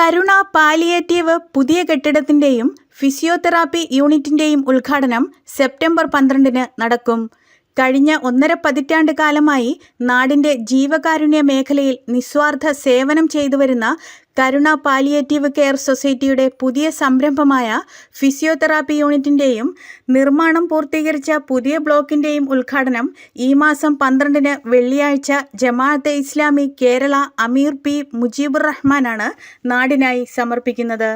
കരുണ palliative പുതിയ കെട്ടിടത്തിന്റെയും physiotherapy യൂണിറ്റിന്റെയും ഉദ്ഘാടനം September പന്ത്രണ്ടിന് നടക്കും. കഴിഞ്ഞ ഒന്നര പതിറ്റാണ്ട് കാലമായി നാടിന്റെ ജീവകാരുണ്യ മേഖലയിൽ നിസ്വാർത്ഥ സേവനം ചെയ്തുവരുന്ന കരുണ പാലിയേറ്റീവ് കെയർ സൊസൈറ്റിയുടെ പുതിയ സംരംഭമായ ഫിസിയോതെറാപ്പി യൂണിറ്റിന്റെയും നിർമ്മാണം പൂർത്തീകരിച്ച പുതിയ ബ്ലോക്കിന്റെയും ഉദ്ഘാടനം ഈ മാസം പന്ത്രണ്ടിന് വെള്ളിയാഴ്ച ജമാഅത്തെ ഇസ്ലാമി കേരള അമീർ പി മുജീബുർ റഹ്മാനാണ് നാടിനായി സമർപ്പിക്കുന്നത്.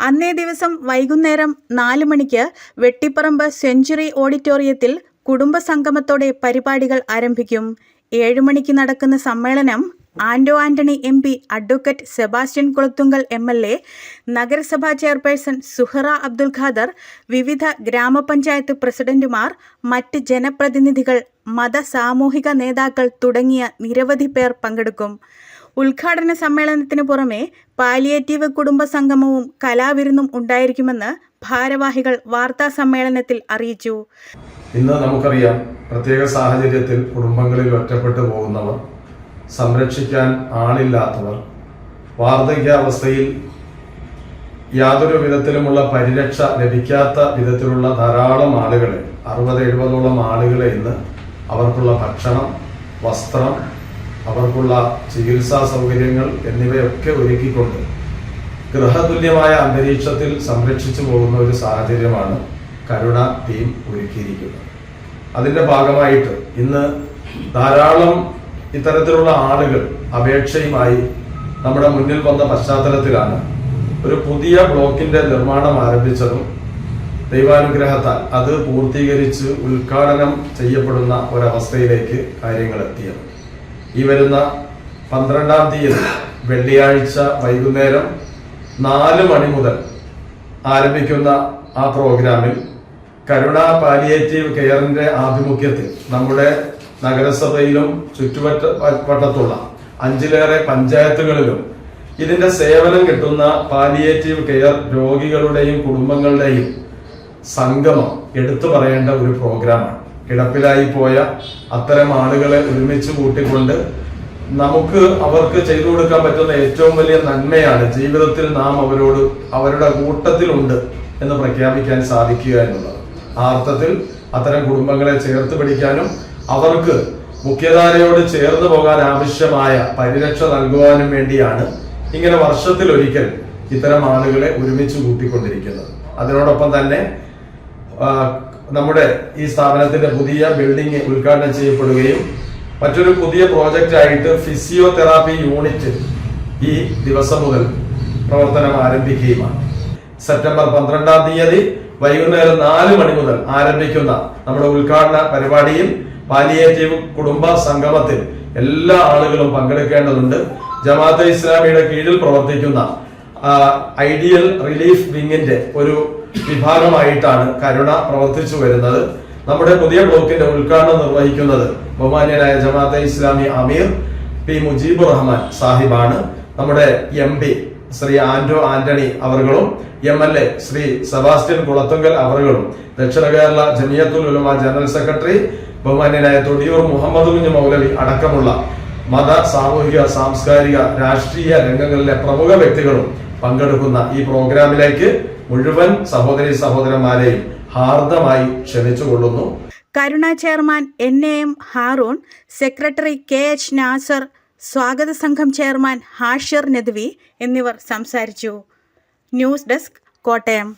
അന്നേ ദിവസം വൈകുന്നേരം നാല് മണിക്ക് വെട്ടിപ്പറമ്പ് സെഞ്ചുറി ഓഡിറ്റോറിയത്തിൽ കുടുംബസംഗമത്തോടെ പരിപാടികൾ ആരംഭിക്കും. ഏഴുമണിക്ക് നടക്കുന്ന സമ്മേളനം Anto Antony M P advocate Sebastian Kulathunkal M L A നഗരസഭാ ചെയർപേഴ്സൺ സുഹറ അബ്ദുൽ ഖാദർ വിവിധ ഗ്രാമപഞ്ചായത്ത് പ്രസിഡന്റുമാർ മറ്റ് ജനപ്രതിനിധികൾ മത സാമൂഹിക നേതാക്കൾ തുടങ്ങിയ നിരവധി പേർ പങ്കെടുക്കും. ഉദ്ഘാടന സമ്മേളനത്തിന് പുറമെ പാലിയേറ്റീവ് കുടുംബ സംഗമവും കലാവിരുന്നും ഉണ്ടായിരിക്കുമെന്ന് ഭാരവാഹികൾ വാർത്താ സമ്മേളനത്തിൽ അറിയിച്ചു. ഇന്ന് നമുക്കറിയാം പ്രത്യേക സാഹചര്യത്തിൽ കുടുംബങ്ങളിൽ ഒറ്റപ്പെട്ടു പോകുന്നവർ സംരക്ഷിക്കാൻ ആളില്ലാത്തവർ വാർദ്ധക്യാവസ്ഥയിൽ യാതൊരു വിധത്തിലുമുള്ള പരിരക്ഷ ലഭിക്കാത്ത വിധത്തിലുള്ള ധാരാളം ആളുകളെ അറുപത് എഴുപതോളം ആളുകളെ ഇന്ന് അവർക്കുള്ള ഭക്ഷണം വസ്ത്രം അവർക്കുള്ള ചികിത്സാ സൗകര്യങ്ങൾ എന്നിവയൊക്കെ ഒരുക്കിക്കൊണ്ട് ഗൃഹതുല്യമായ അന്തരീക്ഷത്തിൽ സംരക്ഷിച്ചു പോകുന്ന ഒരു സാഹചര്യമാണ് കരുണ ടീം ഒരുക്കിയിരിക്കുന്നത്. അതിന്റെ ഭാഗമായിട്ട് ഇന്ന് ധാരാളം ഇത്തരത്തിലുള്ള ആളുകൾ അപേക്ഷയുമായി നമ്മുടെ മുന്നിൽ വന്ന പശ്ചാത്തലത്തിലാണ് ഒരു പുതിയ ബ്ലോക്കിന്റെ നിർമ്മാണം ആരംഭിച്ചതും ദൈവാനുഗ്രഹത്താൽ അത് പൂർത്തീകരിച്ച് ഉദ്ഘാടനം ചെയ്യപ്പെടുന്ന ഒരവസ്ഥയിലേക്ക് കാര്യങ്ങൾ എത്തിയത്. ഈ വരുന്ന പന്ത്രണ്ടാം തീയതി വെള്ളിയാഴ്ച വൈകുന്നേരം നാല് മണി മുതൽ ആരംഭിക്കുന്ന ആ പ്രോഗ്രാമിൽ കരുണ പാലിയേറ്റീവ് കെയറിന്റെ ആഭിമുഖ്യത്തിൽ നമ്മുടെ നഗരസഭയിലും ചുറ്റുവട്ട വട്ടത്തുള്ള അഞ്ചിലേറെ പഞ്ചായത്തുകളിലും ഇതിന്റെ സേവനം കിട്ടുന്ന പാലിയേറ്റീവ് കെയർ രോഗികളുടെയും കുടുംബങ്ങളുടെയും സംഗമം എടുത്തു പറയേണ്ട ഒരു പ്രോഗ്രാമാണ്. കിടപ്പിലായി പോയ അത്തരം ആളുകളെ ഒരുമിച്ച് കൂട്ടിക്കൊണ്ട് നമുക്ക് അവർക്ക് ചെയ്തു കൊടുക്കാൻ പറ്റുന്ന ഏറ്റവും വലിയ നന്മയാണ് ജീവിതത്തിൽ നാം അവരോട് അവരുടെ കൂട്ടത്തിലുണ്ട് എന്ന് പ്രഖ്യാപിക്കാൻ സാധിക്കുക എന്നുള്ളത്. ആ അർത്ഥത്തിൽ അത്തരം കുടുംബങ്ങളെ ചേർത്ത് പിടിക്കാനും അവർക്ക് മുഖ്യധാരയോട് ചേർന്ന് പോകാൻ ആവശ്യമായ പരിരക്ഷ നൽകുവാനും വേണ്ടിയാണ് ഇങ്ങനെ വർഷത്തിലൊരിക്കൽ ഇത്തരം ആളുകളെ ഒരുമിച്ച് കൂട്ടിക്കൊണ്ടിരിക്കുന്നത്. അതിനോടൊപ്പം തന്നെ നമ്മുടെ ഈ സ്ഥാപനത്തിന്റെ പുതിയ ബിൽഡിംഗ് ഉദ്ഘാടനം ചെയ്യപ്പെടുകയും മറ്റൊരു പുതിയ പ്രോജക്റ്റ് ആയിട്ട് ഫിസിയോതെറാപ്പി യൂണിറ്റ് ഈ ദിവസം മുതൽ പ്രവർത്തനം ആരംഭിക്കുകയുമാണ്. സെപ്റ്റംബർ പന്ത്രണ്ടാം തീയതി വൈകുന്നേരം നാല് മണി മുതൽ ആരംഭിക്കുന്ന നമ്മുടെ ഉദ്ഘാടന പരിപാടിയിൽ പാലിയേറ്റീവ് കുടുംബ സംഗമത്തിൽ എല്ലാ ആളുകളും പങ്കെടുക്കേണ്ടതുണ്ട്. ജമാഅത്തെ ഇസ്ലാമിയുടെ കീഴിൽ പ്രവർത്തിക്കുന്ന ഐഡിയൽ റിലീഫ് വിങ്ങിന്റെ ഒരു വിഭാഗമായിട്ടാണ് കരുണ പ്രവർത്തിച്ചു വരുന്നത്. നമ്മുടെ പുതിയ ബ്ലോക്കിന്റെ ഉദ്ഘാടനം നിർവഹിക്കുന്നത് ബഹുമാന്യനായ ജമാഅത്തെ ഇസ്ലാമി അമീർ പി മുജീബ് റഹ്മാൻ സാഹിബാണ്. നമ്മുടെ M P Shri Anto Antony അവറുകളും M L A Shri Sebastian Kulathunkal അവറുകളും Dakshina Kerala Jamiyyathul Ulama general secretary ബഹുമാന്യനായ തൊടിയൂർ മുഹമ്മദ് കുഞ്ഞ് മൗലവി അടക്കമുള്ള മത സാമൂഹിക സാംസ്കാരിക രാഷ്ട്രീയ രംഗങ്ങളിലെ പ്രമുഖ വ്യക്തികളും പങ്കെടുക്കുന്ന ഈ പ്രോഗ്രാമിലേക്ക് മുഴുവൻ സഹോദരി സഹോദരന്മാരെയും ഹാർദമായി ക്ഷണിച്ചുകൊള്ളുന്നു. Karuna chairman N A M Haroon secretary K H Nasar സ്വാഗത സംഘം ചെയർമാൻ ഹാഷിർ നദ്വി എന്നിവർ സംസാരിച്ചു. News desk Kottayam.